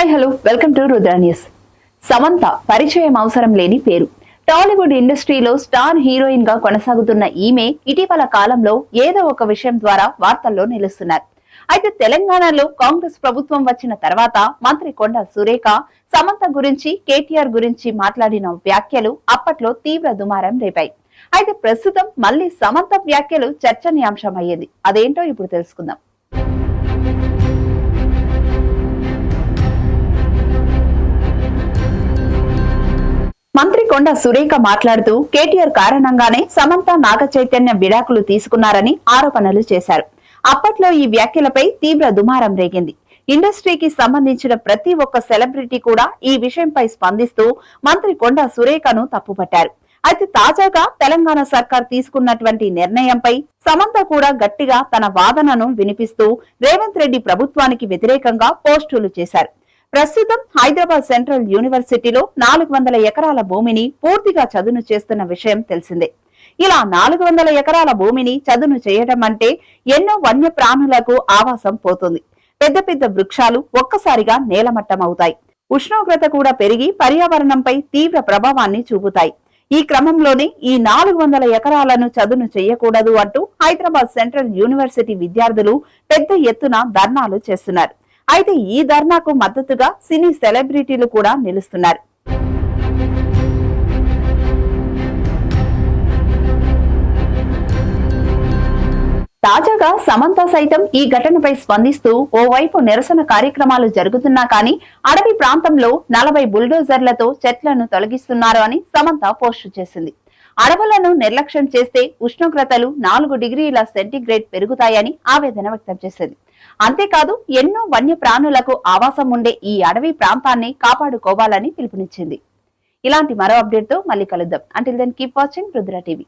Hi hello. Welcome to Rudra news. Samantha పరిచయం అవసరం లేని పేరు. టాలీవుడ్ ఇండస్ట్రీలో స్టార్ హీరోయిన్గా కొనసాగుతున్న ఈమె ఇటీవల కాలంలో ఏదో ఒక విషయం ద్వారా వార్తల్లో నిలుస్తున్నారు. అయితే తెలంగాణలో కాంగ్రెస్ ప్రభుత్వం వచ్చిన తర్వాత మంత్రి కొండ సురేఖ సమంత గురించి కేటీఆర్ గురించి మాట్లాడిన వ్యాఖ్యలు అప్పట్లో తీవ్ర దుమారం రేపాయి. అయితే ప్రస్తుతం మళ్ళీ సమంత వ్యాఖ్యలు చర్చనీయాంశం అయ్యింది అదేంటో ఇప్పుడు తెలుసుకుందాం. మంత్రి కొండ సురేఖ మాట్లాడుతూ కేటీఆర్ కారణంగానే సమంత నాగ చైతన్య విడాకులు తీసుకున్నారని ఆరోపణలు చేశారు. అప్పట్లో ఈ వ్యాఖ్యలపై తీవ్ర దుమారం రేగింది. ఇండస్ట్రీకి సంబంధించిన ప్రతి ఒక్క సెలబ్రిటీ కూడా ఈ విషయంపై స్పందిస్తూ మంత్రి కొండ సురేఖను తప్పుపట్టారు. అయితే తాజాగా తెలంగాణ సర్కార్ తీసుకున్నటువంటి నిర్ణయంపై సమంత కూడా గట్టిగా తన వాదనను వినిపిస్తూ రేవంత్ రెడ్డి ప్రభుత్వానికి వ్యతిరేకంగా పోస్టులు చేశారు. ప్రస్తుతం హైదరాబాద్ సెంట్రల్ యూనివర్సిటీలో నాలుగు వందల ఎకరాల భూమిని పూర్తిగా చదును చేస్తున్న విషయం తెలిసిందే. ఇలా నాలుగు వందల ఎకరాల భూమిని చదును చేయడం అంటే ఎన్నో వన్య ప్రాణులకు ఆవాసం పోతుంది. పెద్ద పెద్ద వృక్షాలు ఒక్కసారిగా నేలమట్టం అవుతాయి ఉష్ణోగ్రత కూడా పెరిగి పర్యావరణంపై తీవ్ర ప్రభావాన్ని చూపుతాయి. ఈ క్రమంలోనే ఈ నాలుగు వందల ఎకరాలను చదును చేయకూడదు అంటూ హైదరాబాద్ సెంట్రల్ యూనివర్సిటీ విద్యార్థులు పెద్ద ఎత్తున ధర్నాలు చేస్తున్నారు. అయితే ఈ ధర్నాకు మద్దతుగా సినీ సెలబ్రిటీలు కూడా నిలుస్తున్నారు. తాజాగా సమంత సైతం ఈ ఘటనపై స్పందిస్తూ ఓవైపు నిరసన కార్యక్రమాలు జరుగుతున్నా కానీ అడవి ప్రాంతంలో నలభై బుల్డోజర్లతో చెట్లను తొలగిస్తున్నారు అని సమంత పోస్టు చేసింది. అడవులను నిర్లక్ష్యం చేస్తే ఉష్ణోగ్రతలు నాలుగు డిగ్రీల సెంటీగ్రేడ్ పెరుగుతాయని ఆవేదన వ్యక్తం చేసింది. అంతేకాదు ఎన్నో వన్య ప్రాణులకు ఆవాసం ఉండే ఈ అడవి ప్రాంతాన్ని కాపాడుకోవాలని పిలుపునిచ్చింది. ఇలాంటి మరో అప్డేట్తో మళ్ళీ కలుద్దాం. Until then keep watching Rudra TV